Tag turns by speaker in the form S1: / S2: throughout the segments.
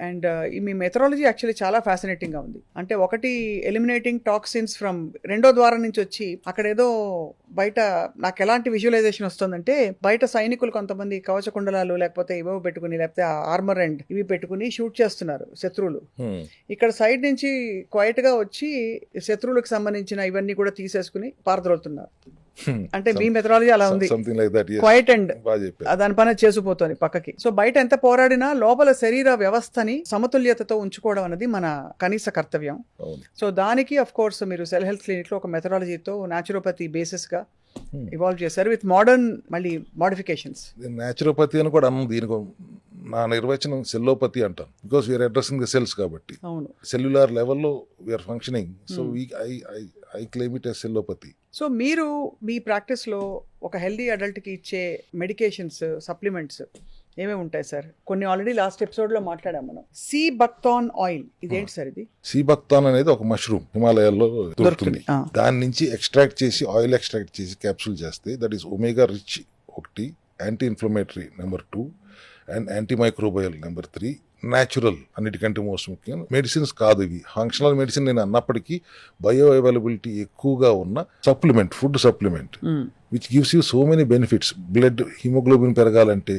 S1: And ఈ మీ methodology actually చాలా fascinating గా ఉంది. అంటే ఒకటి ఎలిమినేటింగ్ టాక్సిన్స్ ఫ్రమ్ రెండో ద్వారం నుంచి వచ్చి అక్కడ ఏదో బయట నాకు ఎలాంటి విజువలైజేషన్ వస్తుందంటే బయట సైనికులు కొంతమంది కవచ కుండలాలు లేకపోతే ఇవో పెట్టుకుని లేకపోతే ఆర్మర్ అండ్ ఇవి పెట్టుకుని షూట్ చేస్తున్నారు శత్రువులు.
S2: Hmm.
S1: ఇక్కడ సైడ్ నుంచి క్వైట్గా వచ్చి శత్రువులకు సంబంధించిన ఇవన్నీ కూడా తీసేసుకుని పారద్రోలుతున్నారు. అంటే మీ మెథడాలజీ అలా ఉంది.
S2: Something like that
S1: quite and దాని పని అది చేసుకుపోతుంది పక్కకి. సో బయట ఎంత పోరాడినా లోపల శరీర వ్యవస్థని సమతుల్యతతో ఉంచుకోవడం అనేది మన కనీస కర్తవ్యం. సో దానికి అఫ్ కోర్స్ మీరు సెల్ హెల్త్ క్లినిక్లో ఒక మెథడాలజీతో న్యాచురోపతి బేసిస్గా
S2: Hmm.
S1: ఇవాల్వ్ చేశారు విత్ మోడర్న్ మళ్ళీ మోడిఫికేషన్స్
S2: న్యాచురోపతి అని కూడా దీనికి నా నిర్వచనం సెల్లోపతి అంటాను because we are addressing the cells కాబట్టి.
S1: అవును.
S2: సెల్యులార్ లెవెల్లో we are functioning so
S1: Hmm.
S2: We I I I claim it as cellopathy.
S1: So మీరు మీ ప్రాక్టీస్లో ఒక హెల్దీ అడల్ట్కి ఇచ్చే మెడికేషన్స్ సప్లిమెంట్స్ ఏమేమి ఉంటాయి సార్? కొన్ని ఆల్రెడీ లాస్ట్ ఎపిసోడ్లో మాట్లాడాం మనం. సి బక్తాన్ ఆయిల్ ఇదేంటి సార్ ఇది?
S2: సీబక్తాన్ అనేది ఒక మష్రూమ్ హిమాలయాల్లో దొరుకుతుంది. దాని నుంచి ఎక్స్ట్రాక్ట్ చేసి ఆయిల్ ఎక్స్ట్రాక్ట్ చేసి క్యాప్సూల్ చేస్తే దట్ ఈస్ ఒమేగా రిచ్ ఒకటి anti inflammatory number two. And anti microbial number three natural అన్నిటికంటే మోస్ట్ ముఖ్యం మెడిసిన్స్ కాదు ఇవి ఫంక్షనల్ మెడిసిన్ నేను అన్నప్పటికీ బయో అవైలబిలిటీ ఎక్కువగా ఉన్న supplement food supplement. Which gives you so many benefits blood haemoglobin పెరగాలంటే.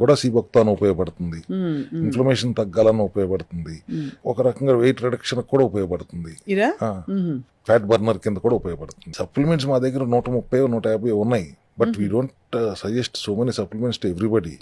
S2: కూడా సీబక్తాన్ ఉపయోగపడుతుంది. ఇన్ఫ్లమేషన్ తగ్గాలని ఉపయోగపడుతుంది. ఒక రకంగా వెయిట్ రిడక్షన్ కూడా ఉపయోగపడుతుంది. ఫ్యాట్ బర్నర్ కింద కూడా ఉపయోగపడుతుంది సప్లిమెంట్స్ మా దగ్గర నూట ముప్పై నూట యాభై ఉన్నాయి but we don't suggest so many supplements to everybody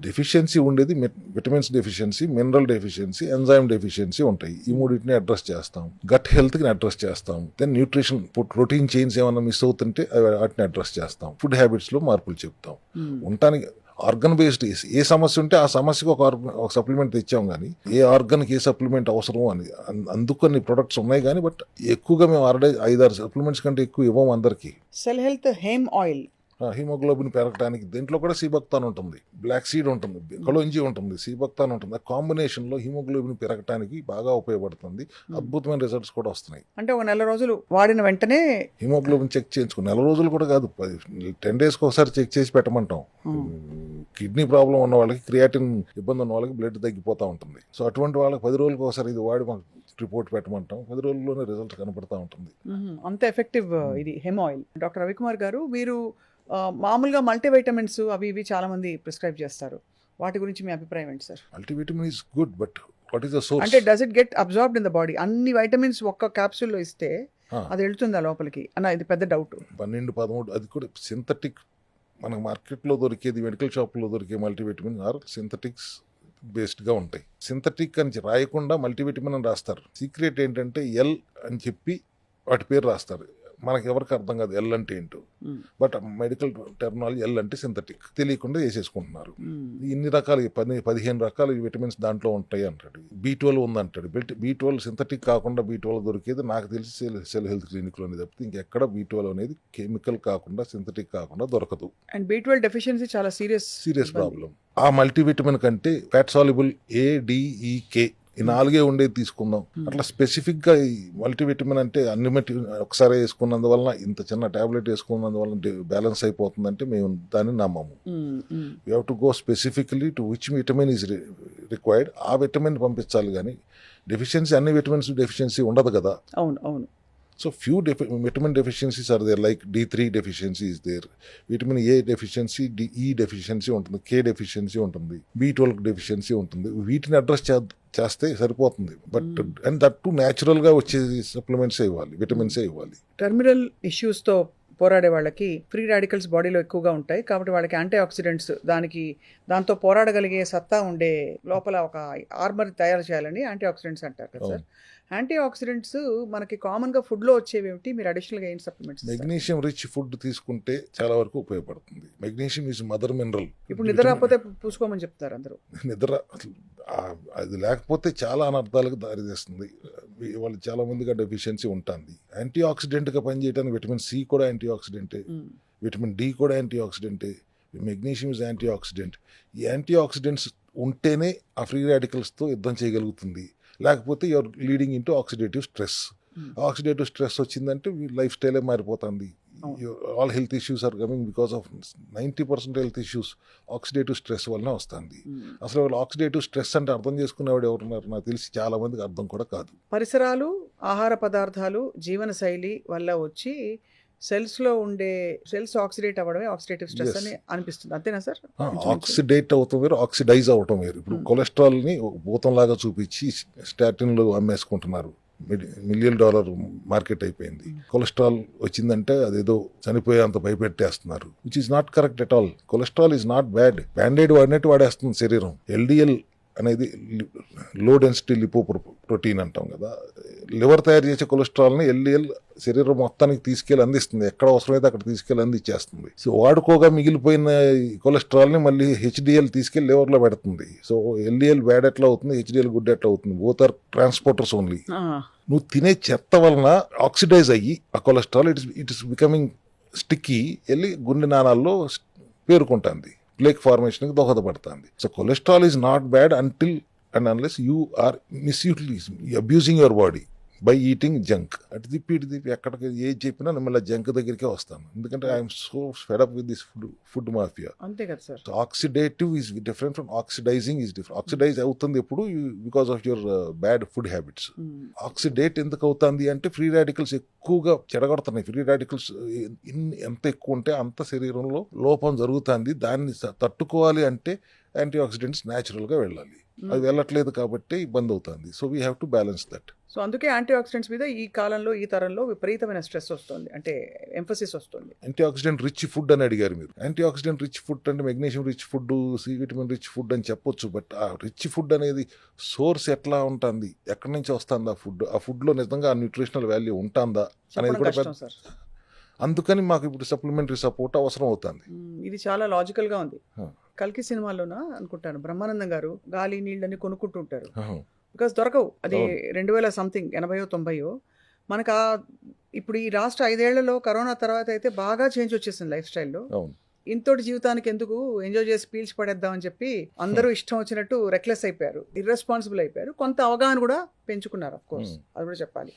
S2: deficiency ఉండేది vitamins deficiency mineral deficiency enzyme deficiency ఉంటాయి. ఈ మూడింటిని అడ్రస్ చేస్తాం. గట్ హెల్త్ని అడ్రస్ చేస్తాం దెన్ న్యూట్రిషన్ ప్రోటీన్ చైన్స్ ఏమైనా మిస్ అవుతుంటే అవి వాటిని అడ్రస్ చేస్తాం. ఫుడ్ హ్యాబిట్స్లో మార్పులు చెప్తాం.
S1: మ్మ్.
S2: ఉండటానికి ఆర్గన్ బేస్డ్ ఏ సమస్య ఉంటే ఆ సమస్యకు ఒక ఒక సప్లిమెంట్ తెచ్చాం కానీ ఏ ఆర్గన్కి ఏ సప్లిమెంట్ అవసరం అని అన్- అందుకు కొన్ని ప్రొడక్ట్స్ ఉన్నాయి కానీ బట్ ఎక్కువగా మేము ఆల్రెడీ ఐదారు సప్లిమెంట్స్ కంటే ఎక్కువ ఇవ్వం అందరికి.
S1: Cell health hemp oil
S2: haemoglobin పెరగడానికి దీంట్లో కూడా సీబక్తాన్ ఉంటుంది. బ్లాక్ సీడ్ ఉంటుంది. కలోంజీ ఉంటుంది. సీబక్తాన్ ఉంటుంది. ఆ కాంబినేషన్లో హిమోగ్లోబిన్ పెరగడానికి బాగా ఉపయోగపడుతుంది. అద్భుతమైన రిజల్ట్స్ కూడా వస్తున్నాయి.
S1: అంటే ఒక నెల రోజులు వాడిన వెంటనే
S2: హిమోగ్లోబిన్ చెక్ చేయించుకుని నెల రోజులు కూడా కాదు. టెన్ డేస్కి ఒకసారి చెక్ చేసి పెట్టమంటాం. కిడ్నీ ప్రాబ్లం ఉన్న వాళ్ళకి క్రియాటిన్ ఇబ్బంది ఉన్న వాళ్ళకి బ్లడ్ తగ్గిపోతూ ఉంటుంది. సో అటువంటి వాళ్ళకి పది రోజులకు ఒకసారి ఇది వాడి మాకు రిపోర్ట్ పెట్టమంటాం. పది రోజుల్లోనే రిజల్ట్ కనపడతా ఉంటుంది.
S1: అంత ఎఫెక్టివ్ ఇది హెమ్ ఆయిల్. డాక్టర్ రవికుమార్ గారు మీరు మామూలుగా మల్టీవైటమిన్స్ అవి ఇవి చాలా మంది ప్రిస్క్రైబ్ చేస్తారు. వాటి గురించి మీ అభిప్రాయం ఏంటి sir?
S2: Multivitamin is good but what is the source?
S1: అంటే does it get absorbed in the body? అన్ని వైటమిన్స్ ఒక్క క్యాప్సూల్లో ఇస్తే అది వెళ్తుందా లోపలికి. అన్న ఇది పెద్ద డౌట్.
S2: పన్నెండు పదమూడు అది కూడా సింథటిక్ మనకు మార్కెట్లో దొరికేది మెడికల్ షాప్లో దొరికే మల్టీవిటమిన్ ఆర్ సింథటిక్స్ బేస్డ్గా ఉంటాయి. సింథటిక్ అని రాయకుండా మల్టీవిటమిన్ అని రాస్తారు. సీక్రెట్ ఏంటంటే ఎల్ అని చెప్పి వాటి పేరు రాస్తారు. మనకి ఎవరికి అర్థం కాదు ఎల్ అంటే ఏంటో. బట్ మెడికల్ టెర్మినాలజీ ఎల్ అంటే సింథటిక్. తెలియకుండా వేసేసుకుంటున్నారు. ఇన్ని రకాల పది పదిహేను రకాల విటమిన్స్ దాంట్లో ఉంటాయి అంటాడు. బీ ట్వెల్వ్ ఉందంటాడు. బీ ట్వెల్వ్ సింథటిక్ కాకుండా బీ ట్వెల్వ్ దొరికేది నాకు తెలిసి సెల్ సెల్ హెల్త్ క్లినిక్లోనే తప్పితే ఇంకెక్కడ బీ ట్వెల్వ్ అనేది కెమికల్ కాకుండా సింథటిక్ కాకుండా దొరకదు.
S1: అండ్ బి ట్వెల్వ్ డెఫిషియన్సీ చాలా సీరియస్
S2: సీరియస్ ప్రాబ్లం ఆ మల్టీవిటమిన్ కంటే fat soluble A D E K ఈ నాలుగే ఉండేది తీసుకుందాం. అట్లా స్పెసిఫిక్గా ఈ మల్టీవిటమిన్ అంటే అన్ని ఒకసారి వేసుకున్నందువలన ఇంత చిన్న టాబ్లెట్ వేసుకున్నందువలన బ్యాలెన్స్ అయిపోతుందంటే మేము దాన్ని నమ్మము. You have to go specifically to which vitamin is required ఆ విటమిన్ పంపించాలి కానీ డెఫిషియన్సీ అన్ని విటమిన్స్ డెఫిషియన్సీ ఉండదు కదా.
S1: అవును అవును.
S2: So few డెఫి vitamin deficiencies are there like D three deficiency is there vitamin A deficiency D E deficiency ఉంటుంది K deficiency ఉంటుంది బి ట్వెల్వ్ డెఫిషియన్సీ ఉంటుంది. వీటిని అడ్రస్ చేస్తే సరిపోతుంది. బట్ అండ్ దట్ టు న్యాచురల్గా వచ్చే సప్లిమెంట్సే ఇవ్వాలి విటమిన్సే ఇవ్వాలి.
S1: టెర్మినల్ ఇష్యూస్తో పోరాడే వాళ్ళకి ఫ్రీ రాడికల్స్ బాడీలో ఎక్కువగా ఉంటాయి. కాబట్టి వాళ్ళకి యాంటీ ఆక్సిడెంట్స్ దానికి దాంతో పోరాడగలిగే సత్తా ఉండే లోపల ఒక ఆర్మర్ తయారు చేయాలని యాంటీ ఆక్సిడెంట్స్ అంటారు కదా సార్. యాంటీ ఆక్సిడెంట్స్ మనకి కామన్గా ఫుడ్లో వచ్చేవి ఏమిటి? మీరు అడిషనల్గా ఏం సప్లిమెంట్స్
S2: మెగ్నీషియం రిచ్ ఫుడ్ తీసుకుంటే చాలా వరకు ఉపయోగపడుతుంది. Magnesium is mother mineral.
S1: ఇప్పుడు నిద్ర రాకపోతే పూసుకోమని చెప్తారు అందరూ.
S2: నిద్ర అసలు అది లేకపోతే చాలా అనర్థాలకు దారితీస్తుంది. వాళ్ళు చాలా మందిగా డెఫిషియన్సీ ఉంటుంది. యాంటీ ఆక్సిడెంట్గా పనిచేయడానికి విటమిన్ సి కూడా యాంటీ ఆక్సిడెంటే. విటమిన్ డి కూడా యాంటీ ఆక్సిడెంటే మెగ్నీషియం ఇస్ యాంటీ ఆక్సిడెంట్ ఈ యాంటీ ఆక్సిడెంట్స్ ఉంటేనే ఆ ఫ్రీ రాడికల్స్తో యుద్ధం చేయగలుగుతుంది. లేకపోతే your leading into oxidative stress. Oxidative stress వచ్చిందంటే లైఫ్ స్టైలే మారిపోతుంది. All health issues are coming because of ninety percent health issues oxidative stress వలన వస్తుంది.
S1: మ్మ్.
S2: అసలు వాళ్ళు ఆక్సిడేటివ్ స్ట్రెస్ అంటే అర్థం చేసుకునేవాడు ఎవరున్నారు నాకు తెలిసి చాలా మందికి అర్థం కూడా కాదు.
S1: పరిసరాలు ఆహార పదార్థాలు జీవనశైలి వల్ల వచ్చి సెల్స్లో ఉండే సెల్స్ ఆక్సిడేట్ అవ్వడమే ఆక్సిడేటివ్ స్ట్రెస్. అని అనిపిస్తుంది. అంతేనా సార్?
S2: ఆక్సిడేట్ అవుతాం వేరు ఆక్సిడైజ్ అవటం వేరు. ఇప్పుడు
S1: Hmm.
S2: కొలెస్ట్రాల్ని భూతంలాగా చూపించి స్టాటిన్లు అమ్మేసుకుంటున్నారు. మిలియన్ డాలర్ మార్కెట్ అయిపోయింది.
S1: Hmm.
S2: కొలెస్ట్రాల్ వచ్చిందంటే అదేదో చనిపోయేంత భయపెట్టేస్తున్నారు which is not correct at all cholesterol is not bad bandaid వాడినట్టు వాడేస్తుంది శరీరం. ఎల్డిఎల్ అనేది లో డెన్సిటీ లిపో ప్రోటీన్ అంటాం కదా. లివర్ తయారు చేసే కొలెస్ట్రాల్ని ఎల్డిఎల్ శరీరం మొత్తానికి తీసుకెళ్ళి అందిస్తుంది. ఎక్కడ అవసరమైతే అక్కడ తీసుకెళ్ళి అందించేస్తుంది. సో వాడుకోగా మిగిలిపోయిన కొలెస్ట్రాల్ని మళ్ళీ హెచ్డిఎల్ తీసుకెళ్ళి లివర్లో పెడుతుంది. సో ఎల్డిఎల్ బ్యాడ్ ఎట్లా అవుతుంది? హెచ్డిఎల్ గుడ్ ఎట్లా అవుతుంది? బోత్ ఆర్ ట్రాన్స్పోర్టర్స్ ఓన్లీ నువ్వు తినే చెత్త వలన ఆక్సిడైజ్ అయ్యి ఆ cholesterol it is it is becoming sticky వెళ్ళి గుండె నాణాల్లో పేరుకుంటుంది. ప్లేక్ ఫార్మేషన్కి దోహదపడుతుంది. So cholesterol is not bad until and unless you are misutilise abusing your body by eating junk అటు తిప్పి ఇటు తిప్పి ఎక్కడికి ఏది చెప్పినా నేను మళ్ళీ జంక్ దగ్గరికే వస్తాను. ఎందుకంటే I'm so fed up with this food food mafia
S1: అంతే కదా sir.
S2: Oxidative is different from oxidising is different oxidise అవుతుంది ఎప్పుడు because of your bad food habits. Oxidate ఎందుకు అవుతుంది అంటే ఫ్రీ రాడికల్స్ ఎక్కువగా చెడగొడుతున్నాయి. ఫ్రీ రాడికల్స్ ఎంత ఎక్కువ ఉంటే అంత శరీరంలో లోపం జరుగుతుంది. దాన్ని తట్టుకోవాలి అంటే యాంటీ ఆక్సిడెంట్స్ న్యాచురల్గా వెళ్ళాలి. అది వెళ్ళట్లేదు కాబట్టి ఇబ్బంది అవుతుంది. So we have to balance that
S1: so అందుకే యాంటీ ఆక్సిడెంట్స్ మీద ఈ కాలంలో ఈ తరంలో విపరీతమైన స్ట్రెస్ వస్తుంది. అంటే ఎంఫసిస్ వస్తుంది.
S2: యాంటీ ఆక్సిడెంట్ రిచ్ ఫుడ్ అని అడిగారు మీరు. యాంటీ ఆక్సిడెంట్ రిచ్ ఫుడ్ అంటే magnesium rich food C vitamin rich food అని చెప్పొచ్చు బట్ ఆ రిచ్ ఫుడ్ అనేది సోర్స్ ఎట్లా ఉంటుంది? ఎక్కడి నుంచి వస్తుంది ఆ ఫుడ్ ఆ ఫుడ్లో నిజంగా ఆ న్యూట్రిషనల్ వాల్యూ ఉంటుందా? అనేది కూడా అందుకని మాకు ఇప్పుడు సప్లిమెంటరీ సపోర్ట్ అవసరం అవుతుంది.
S1: మ్మ్. ఇది చాలా లాజికల్గా ఉంది. కల్కి సినిమాలోన అనుకుంటాను. బ్రహ్మానందం గారు గాలి నీళ్ళని కొనుక్కుంటుంటారు. బికాస్ దొరకవు. అది. రెండు వేల సంథింగ్ ఎనభయో తొంభయో. మనకు ఆ ఇప్పుడు ఈ రాష్ట్ర ఐదేళ్ళలో కరోనా తర్వాత అయితే బాగా చేంజ్ వచ్చేసింది లైఫ్ స్టైల్లో. ఇంతటి జీవితానికి ఎందుకు ఎంజాయ్ చేసి పీల్చి పడేద్దామని చెప్పి అందరూ ఇష్టం వచ్చినట్టు రెక్లెస్ అయిపోయారు. ఇర్రెస్పాన్సిబుల్ అయిపోయారు. కొంత అవగాహన కూడా పెంచుకున్నారు అఫ్ కోర్స్. అది కూడా చెప్పాలి.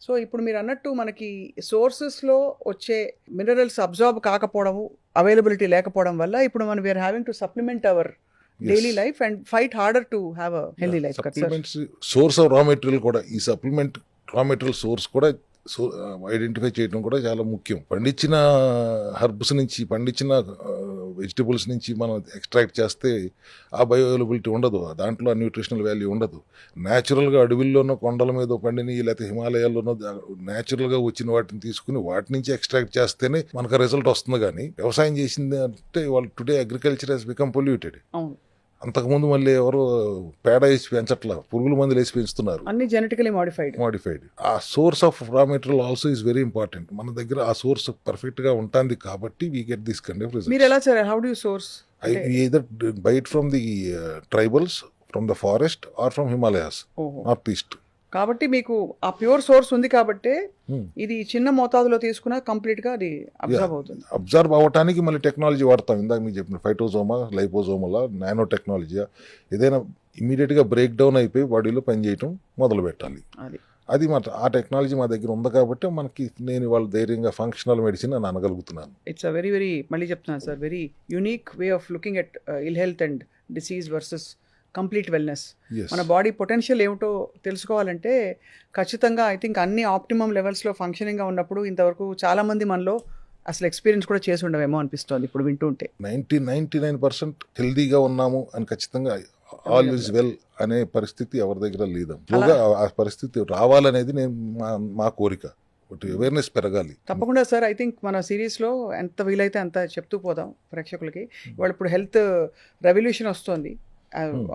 S1: సో ఇప్పుడు మీరు అన్నట్టు మనకి సోర్సెస్లో వచ్చే మినరల్స్ అబ్జార్బ్ కాకపోవడము అవైలబిలిటీ లేకపోవడం వల్ల ఇప్పుడు మనం we are having to supplement our daily life and fight harder to have a healthy life
S2: supplements source of raw material కూడా ఈ సప్లిమెంట్ రా మెటీరియల్ సోర్స్ కూడా ఐడెంటిఫై చేయడం కూడా చాలా ముఖ్యం. పండించిన హర్బ్స్ నుంచి పండించిన వెజిటబుల్స్ నుంచి మనం ఎక్స్ట్రాక్ట్ చేస్తే ఆ బయో అవైలబిలిటీ ఉండదు దాంట్లో న్యూట్రిషనల్ వాల్యూ ఉండదు. న్యాచురల్గా అడవిల్లోనో కొండల మీద పండిని లేకపోతే హిమాలయాల్లోనో న్యాచురల్గా వచ్చిన వాటిని తీసుకుని వాటి నుంచి ఎక్స్ట్రాక్ట్ చేస్తేనే మనకు రిజల్ట్ వస్తుంది కానీ వ్యవసాయం చేసింది అంటే వాళ్ళు today agriculture has become polluted అంతకుముందు మళ్ళీ ఎవరు పేడ వేసి పెంచట్లా పురుగుల మందులు వేసి పెంచుతున్నారు.
S1: అన్ని జెనెటికలీ మాడిఫైడ్
S2: మోడిఫైడ్ ఆ source of raw material also is very important మన దగ్గర ఆ సోర్స్ పర్ఫెక్ట్గా ఉంటుంది కాబట్టి we get this kind of
S1: మీరు ఎలా sir how do source
S2: byte from the tribals from the forest or from Himalayas north east
S1: కాబట్టి మీకు ఆ ప్యూర్ సోర్స్ ఉంది కాబట్టి
S2: Hmm.
S1: ఇది చిన్న మోతాదులో తీసుకున్నా కంప్లీట్గా అది అబ్జర్వ్ అవుతుంది.
S2: అబ్జర్వ్ అవ్వటానికి మళ్ళీ టెక్నాలజీ వాడతాం. ఇందాక మీకు చెప్పిన ఫైటోజోమా లైపోజోమలా నానో టెక్నాలజీ ఏదైనా ఇమీడియట్గా బ్రేక్ డౌన్ అయిపోయి బాడీలో పనిచేయటం మొదలు పెట్టాలి.
S1: అది.
S2: అది మా ఆ టెక్నాలజీ మా దగ్గర ఉంది కాబట్టి మనకి నేను వాళ్ళ ధైర్యంగా ఫంక్షనల్ మెడిసిన్ అని అనగలుగుతున్నాను.
S1: ఇట్స్ అ వెరీ వెరీ మళ్ళీ చెప్తున్నాను sir very unique way of looking at ill health and disease versus complete wellness. మన బాడీ పొటెన్షియల్ ఏమిటో తెలుసుకోవాలంటే ఖచ్చితంగా ఐ థింక్ అన్ని ఆప్టిమమ్ లెవెల్స్లో ఫంక్షనింగ్గా ఉన్నప్పుడు ఇంతవరకు చాలామంది మనలో అసలు ఎక్స్పీరియన్స్ కూడా చేసి ఉండవేమో అనిపిస్తోంది ఇప్పుడు వింటుంటే
S2: నైన్టీ నైన్టీ నైన్ పర్సెంట్ హెల్దీగా ఉన్నాము అని ఖచ్చితంగా ఆల్ ఈజ్ వెల్ అనే పరిస్థితి ఎవరి దగ్గర లేదు. స్లోగా ఆ పరిస్థితి రావాలనేది నేను మా మా కోరిక. బట్ అవేర్నెస్ పెరగాలి.
S1: తప్పకుండా సార్ ఐ థింక్ మన సిరీస్లో ఎంత వీలైతే అంత చెప్తూ పోదాం ప్రేక్షకులకి. వాళ్ళు ఇప్పుడు హెల్త్ రెవల్యూషన్ వస్తుంది.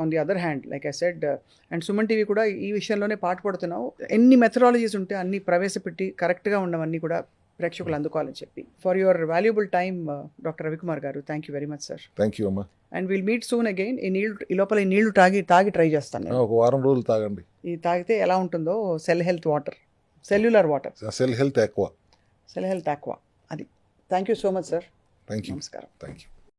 S1: On the other hand like I said and Suman TV కూడా ఈ విషయంలోనే పాటుపడుతున్నావు ఎన్ని మెథడాలజీస్ ఉంటే అన్ని ప్రవేశపెట్టి కరెక్ట్గా ఉన్నవన్నీ కూడా ప్రేక్షకులు అందుకోవాలని చెప్పి. For your valuable time doctor Ravikumar garu thank you very much sir
S2: thank you అమ్మా.
S1: And will meet soon again ఈ నీళ్ళు ఈ లోపల ఈ నీళ్ళు తాగి తాగి ట్రై చేస్తాను
S2: ఒక వారం రోజులు తాగండి.
S1: ఇది తాగితే ఎలా ఉంటుందో cell health water cellular water
S2: cell health ఎక్కువ
S1: సెల్ హెల్త్ ఆక్వా అది. Thank you so much sir
S2: thank you
S1: నమస్కారం.
S2: Thank you